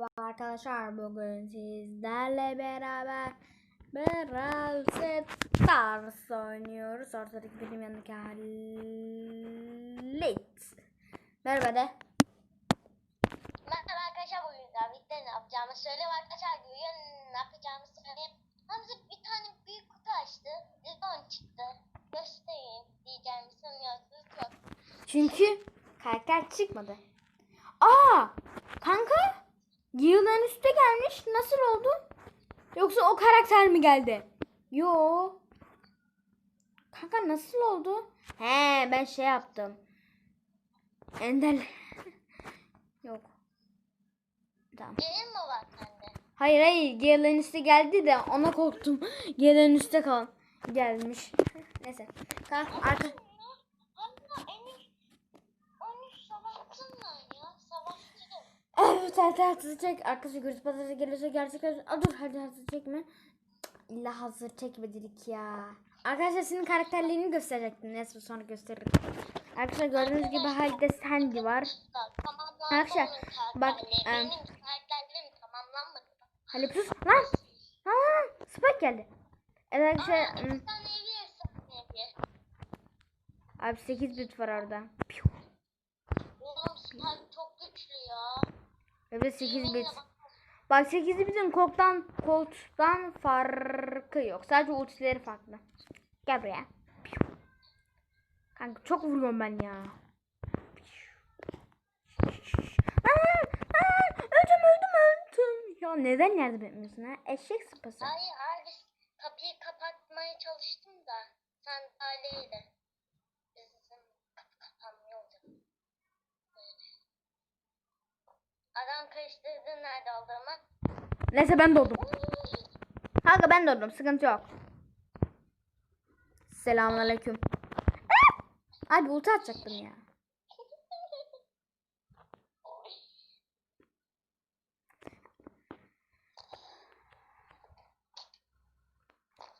Arkadaşlar bugün sizlerle beraber Brawl Stars oynuyoruz. Ortadaki benim yanındaki Halit. Merhaba de. Merhaba arkadaşlar bugün grafikte ne yapacağımı söyleyeyim arkadaşlar bugün ne yapacağımı söyleyeyim. Hamza bir tane büyük kutu açtı. Limon çıktı. Göstereyim diyeceğimi sanıyorsunuz yok. Çünkü karakter çıkmadı. Aa! Kanka! Yığılan üstte gelmiş. Nasıl oldu? Yoksa o karakter mi geldi? Yo. Kanka nasıl oldu? He ben şey yaptım. Ender. Yok. Tamam. Gelin mi var sende? Hayır hayır gelen üstte geldi de ona korktum. Gelen üstte kal gelmiş. Neyse. Kanka arka Evet evet evet çek. Arkası görüntü patates gelirse gerçekten. Aa, dur hadi hazır çekme. İlla hazır çekme dedik ya. Arkadaşlar senin karakterlerini gösterecektim. Neyse sonra gösteririm. Arkadaşlar gördüğünüz gibi halde Sandy var. Arkadaşlar, bak, Benim karakterlerim tamamlanmadı. Halep sus lan. Ha, Spike geldi. Evet arkadaşlar. tane efsanevi. Abi 8 bit var orada. Oğlum Spike çok güçlü ya. Evet 8 bit. Bak- Bak 8 bitin Colt'tan Colt'tan farkı yok. Sadece ultileri farklı. Gel buraya. Kanka çok vuruyorum ben ya. Öldüm öldüm öldüm. Ya neden yardım etmiyorsun ha? Eşek sıpası. Hayır abi kapıyı kapatmaya çalıştım da sandalyeyle. Bizim Adam karıştırdı nerede olduğumu. Neyse ben doğdum. Kanka ben doğdum sıkıntı yok. Selamünaleyküm. Aa! Abi ulti atacaktım ya.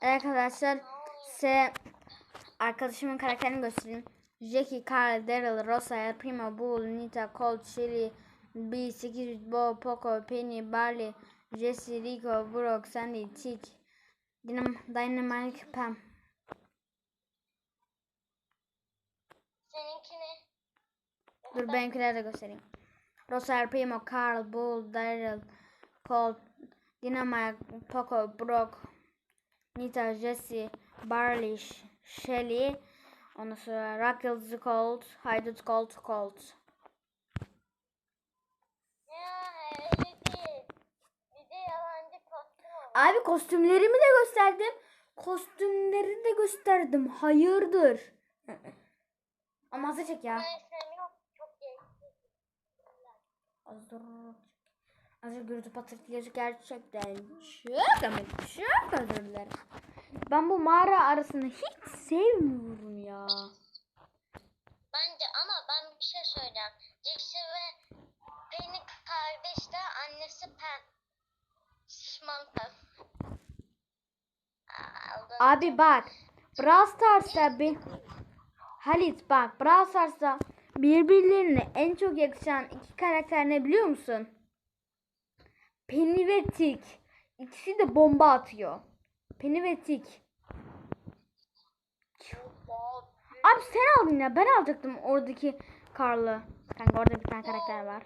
Arkadaşlar size arkadaşımın karakterini göstereyim. Jackie, Carl, Daryl, Rosa, El Primo, Bull, Nita, Colt, Shelly, B, 8 Bo, Poco, Penny, Barley, Jesse, Rico, Brock, Sandy, Tick, Dynam Dynamite, Pam. Seninkini. Dur benimkileri de göstereyim. Rosa, El Primo, Carl, Bull, Daryl, Colt, Dynamite, Poco, Brock, Nita, Jesse, Barley, Sh- Shelly, ondan sonra Raquel, Colt, Haydut, Colt, Colt. Ya öyle değil. Bir de yalancı kostüm oldu. Abi kostümlerimi de gösterdim. Kostümleri de gösterdim. Hayırdır? Ama hazır çek ya. Hazır. Hazır gürültü patırtıcı gerçekten çok ama çok özür dilerim. Ben bu mağara arasını hiç sevmiyorum ya. Bence ama ben bir şey söyleyeceğim. Jackson ve Penny kardeş de annesi Pen. Aa, aldın. Abi bak. Brawl Stars'ta bir... Halit bak Brawl Stars'ta birbirlerine en çok yakışan iki karakter ne biliyor musun? Penny ve Tick. İkisi de bomba atıyor. Penny ve Tick. Abi sen aldın ya ben alacaktım oradaki Karl'ı. Kanka orada bir tane karakter var.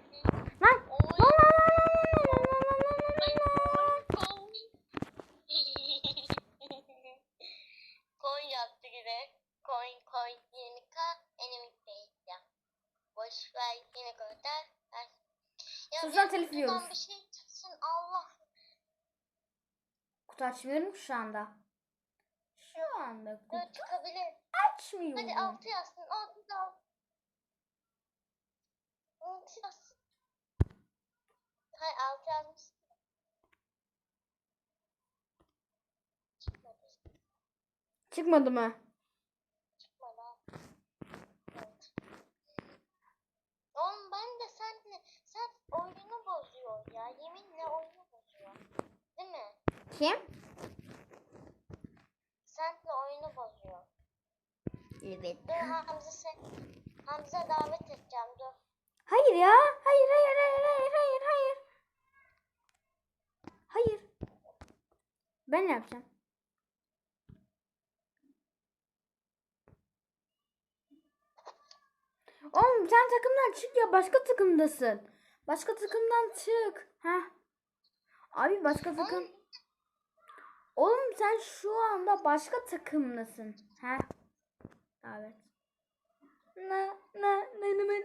Kutu açmıyorum şu anda. Şu anda kutu çıkabilir. açmıyorum. Hadi altı yazsın. Altı da al. Altı yazsın. Hayır altı yazmışsın. Çıkmadı. Çıkmadı mı? Çıkmadı. Evet. Oğlum ben de senle sen oyunu bozuyor ya. Yeminle oyunu? Kim? Sentle oyunu bozuyor. Evet. Dur Hamza, sen, Hamza davet edeceğim dur. Hayır ya. Hayır hayır hayır hayır hayır hayır. Hayır. Ben yapacağım? Oğlum sen takımdan çık ya başka takımdasın. Başka takımdan çık. Ha. Abi başka takım. Oğlum sen şu anda başka takımdasın. Ha? Evet. Ne ne ne ne ne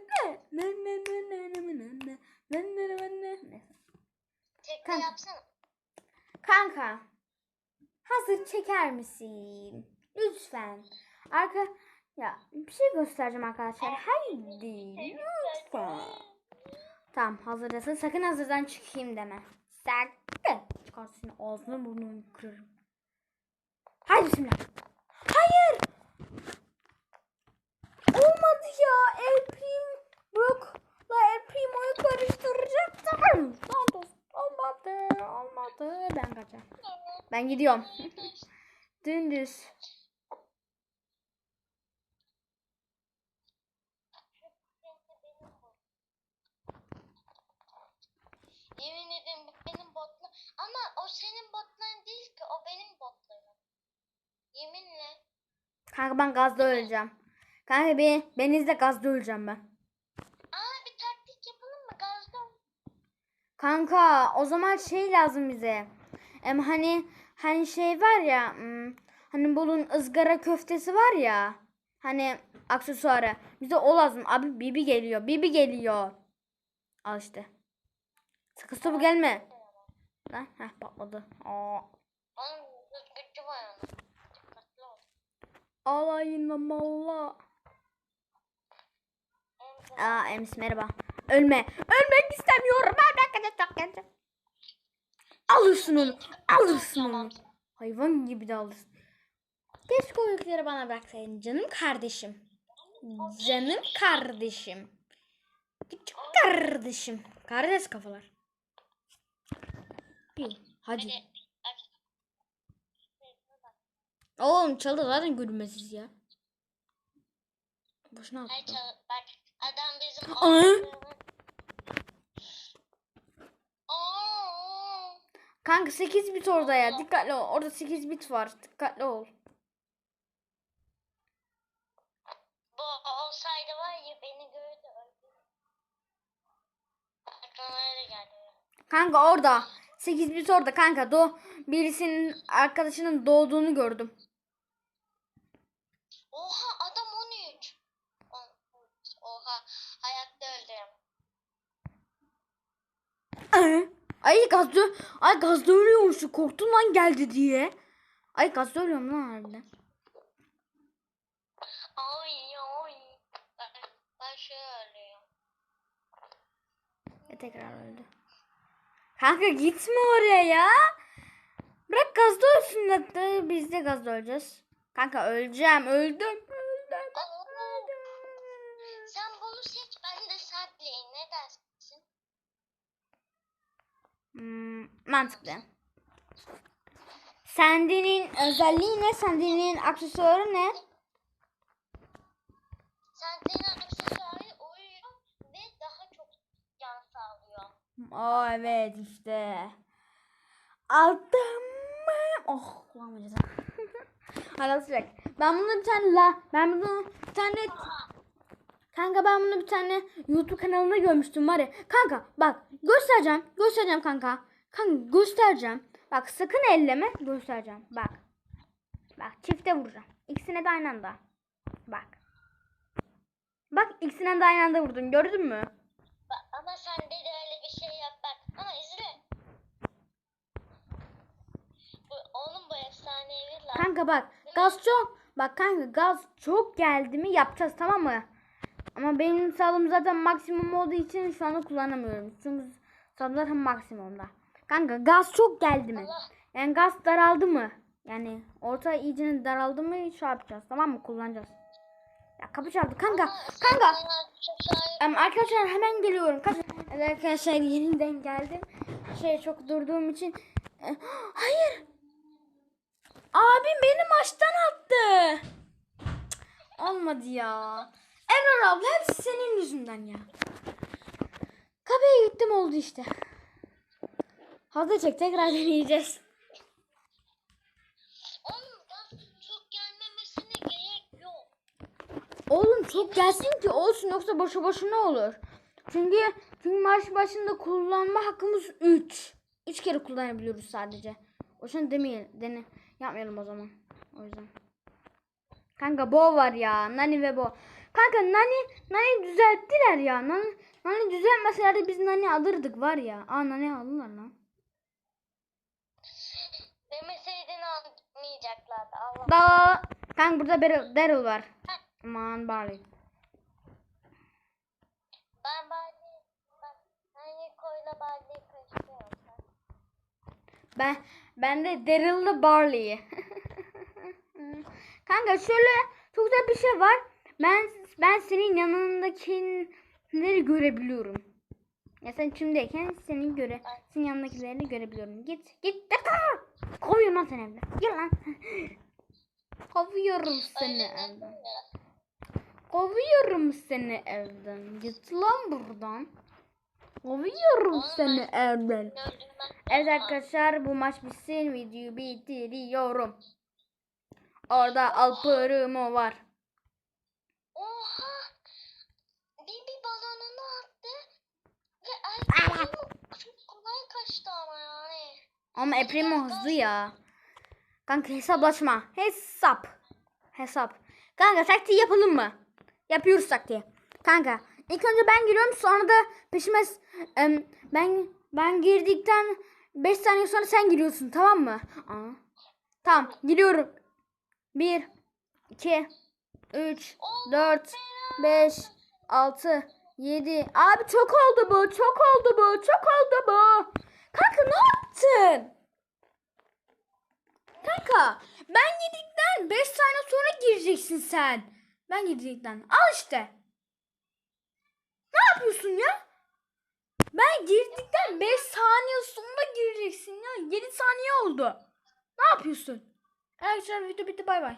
ne ne ne ne ne ne ne ne ne ne ne ne Tekrar Kanka. yapsana. Kanka. Hazır çeker misin? Lütfen. Arka ya bir şey göstereceğim arkadaşlar. Haydi lütfen. Tamam hazırdasın. Sakın hazırdan çıkayım deme. Sakın. Çıkarsın ağzını burnunu kırarım. Haydi bismillah. Hayır. Olmadı ya. El Prim Brock'la El Primo'yu karıştıracaktım. Santos. Olmadı. Olmadı. Ben kaçacağım. Ben gidiyorum. Dümdüz. Yemin ederim bu benim botlarım. Ama o senin botların değil ki. O benim botlarım. Yeminle. Kanka ben gazda öleceğim. Kanka ben, ben izle gazda öleceğim ben. Aa bir taktik yapalım mı? Gazda. Kanka o zaman şey lazım bize. Em hani hani şey var ya hmm, hani bunun ızgara köftesi var ya. Hani aksesuarı. Bize o lazım. Abi Bibi geliyor. Bibi geliyor. Al işte. Sakız topu gelme. Lan heh patladı. Aa. Onun hız gücü var onun. Dikkatli ol. Alayım Allah. En- Aa Ems merhaba. Ölme. Ölmek istemiyorum. Alırsın onu. Alırsın onu. Hayvan gibi de alırsın. Keşke o yükleri bana bıraksaydın. Canım kardeşim. Canım kardeşim. Küçük kardeşim. Kardeş kafalar. İyi, Hadi. Hadi. Oğlum çaldı zaten gülmesiz ya. Boşuna attı. çal. Bak adam bizim. Kanka 8 bit orada ya. Dikkatli ol. Orada 8 bit var. Dikkatli ol. Bu olsaydı var ya beni gördü öldü. Aklıma öyle geldi. Kanka orada. 8 bit orada kanka. Do birisinin arkadaşının doğduğunu gördüm. Ay gazda ay gazda ölüyormuş. Korktum lan geldi diye. Ay gazda ölüyorum lan harbiden. Ay ay. Ben, ben şey ölüyorum. Ve tekrar öldü. Kanka gitme oraya ya. Bırak gazda ölsün de biz de gazda öleceğiz. Kanka öleceğim. Öldüm. Aa, Sen bunu seç ben de saklayayım ne dersin? Hmm, mantıklı. Sendinin özelliği ne? Sendinin aksesuarı ne? Sen senin aksesuarı uyuyor ve daha çok can sağlıyor. Aa evet işte. Aldım? Oh kullanmayacağız. Hala sıcak. Ben bunu bir tane la ben bunu bir tane Kanka ben bunu bir tane YouTube kanalında görmüştüm var ya. Kanka bak göstereceğim. Göstereceğim kanka. Kanka göstereceğim. Bak sakın elleme göstereceğim. Bak. Bak çifte vuracağım. İkisine de aynı anda. Bak. Bak ikisine de aynı anda vurdum. Gördün mü? Bak, ama sen de öyle bir şey yap bak. Ama izle. Bu, oğlum bu efsanevi lan. Kanka bak gaz çok bak kanka gaz çok geldi mi yapacağız tamam mı? Ama benim sağlığım zaten maksimum olduğu için şu anda kullanamıyorum. Çünkü sağlığım zaten maksimumda. Kanka gaz çok geldi mi? Allah. Yani gaz daraldı mı? Yani orta iyice daraldı mı şey yapacağız tamam mı? Kullanacağız. Ya kapı çaldı kanka. Ama Kanka. Em, arkadaşlar hemen geliyorum. Kaç Evet arkadaşlar yeniden geldim. Şey çok durduğum için. E, hayır. Abim beni maçtan attı. Olmadı ya. Emre abla hepsi senin yüzünden ya. Kafeye gittim oldu işte. Hadi çek tekrar deneyeceğiz. Oğlum çok gelsin ki olsun yoksa boşu boşuna olur. Çünkü çünkü marş başında kullanma hakkımız 3. 3 kere kullanabiliyoruz sadece. O yüzden demeyelim. Dene, yapmayalım o zaman. O yüzden. Kanka bo var ya. Nani ve bo. Kanka Nani Nani düzelttiler ya. Nani, Nani düzeltmeselerdi biz Nani alırdık var ya. Aa Nani alırlar lan. Demeseydin anlayacaklardı. Allah. Da kanka burada Daryl, Daryl var. Aman Barley. Ben ben, de Daryl'la Barley'i. Kanka şöyle çok güzel bir şey var. Ben ben senin yanındakileri görebiliyorum. Ya sen içimdeyken senin göre senin yanındakileri görebiliyorum. Git git. Kovuyorum lan seni evden. Gel lan. Kovuyorum seni evden. Kovuyorum seni evden. Git lan buradan. Kovuyorum seni evden. Evet arkadaşlar bu maç bitsin videoyu bitiriyorum. Orada Alperimo var. Oha! Bibi balonunu attı ve Alper'in çok kolay kaçtı ama yani. Ama Eprimo hızlı ya. Kanka hesaplaşma. Hesap. Hesap. Kanka taktiği yapalım mı? Yapıyoruz taktiği. Kanka ilk önce ben giriyorum sonra da peşime ben ben girdikten 5 saniye sonra sen giriyorsun tamam mı? Aa. Tamam giriyorum. 1 2 3 4 5 6 7 Abi çok oldu bu. Çok oldu bu. Çok oldu bu. Kanka ne yaptın? Kanka ben girdikten 5 saniye sonra gireceksin sen. Ben girdikten. Al işte. Ne yapıyorsun ya? Ben girdikten 5 saniye sonra gireceksin ya. 7 saniye oldu. Ne yapıyorsun? Arkadaşlar video bitti bay bay.